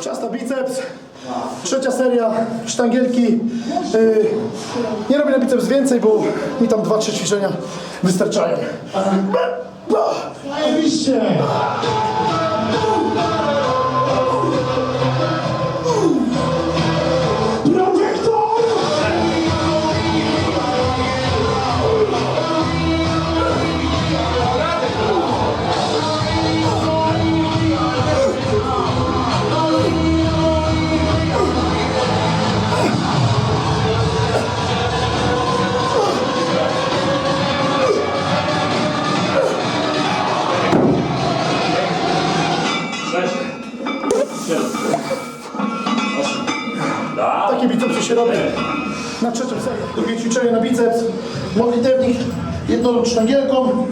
Czas na biceps. Trzecia seria, sztangielki. Yy, nie robię na biceps więcej, bo mi tam dwa, trzy ćwiczenia wystarczają. Zajebiście! Takie bicepsy się robi na trzecią serię. Drugie ćwiczenie na biceps. Modlitewnik jedną sztangielką.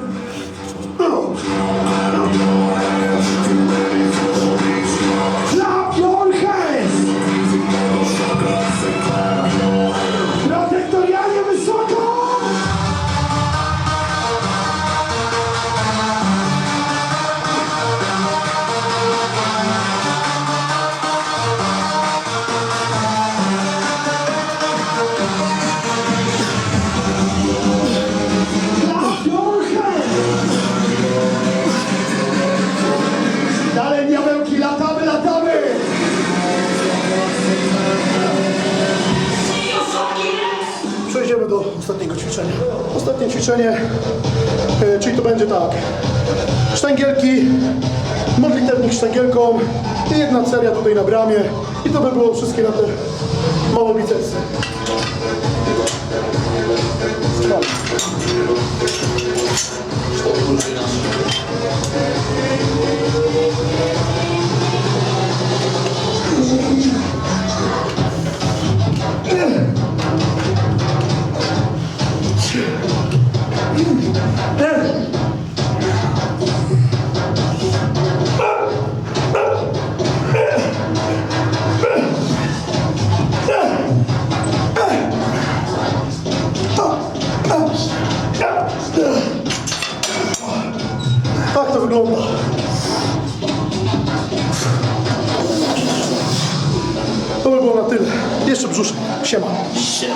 Do ostatniego ćwiczenia. Ostatnie ćwiczenie, e, czyli to będzie tak. Sztangielki, modlitewnik sztangielką i jedna seria tutaj na bramie. I to by było wszystkie na te małe bicepsy. Tak to wygląda. To by było na tyle. Jeszcze brzuszek. Siema. Siema.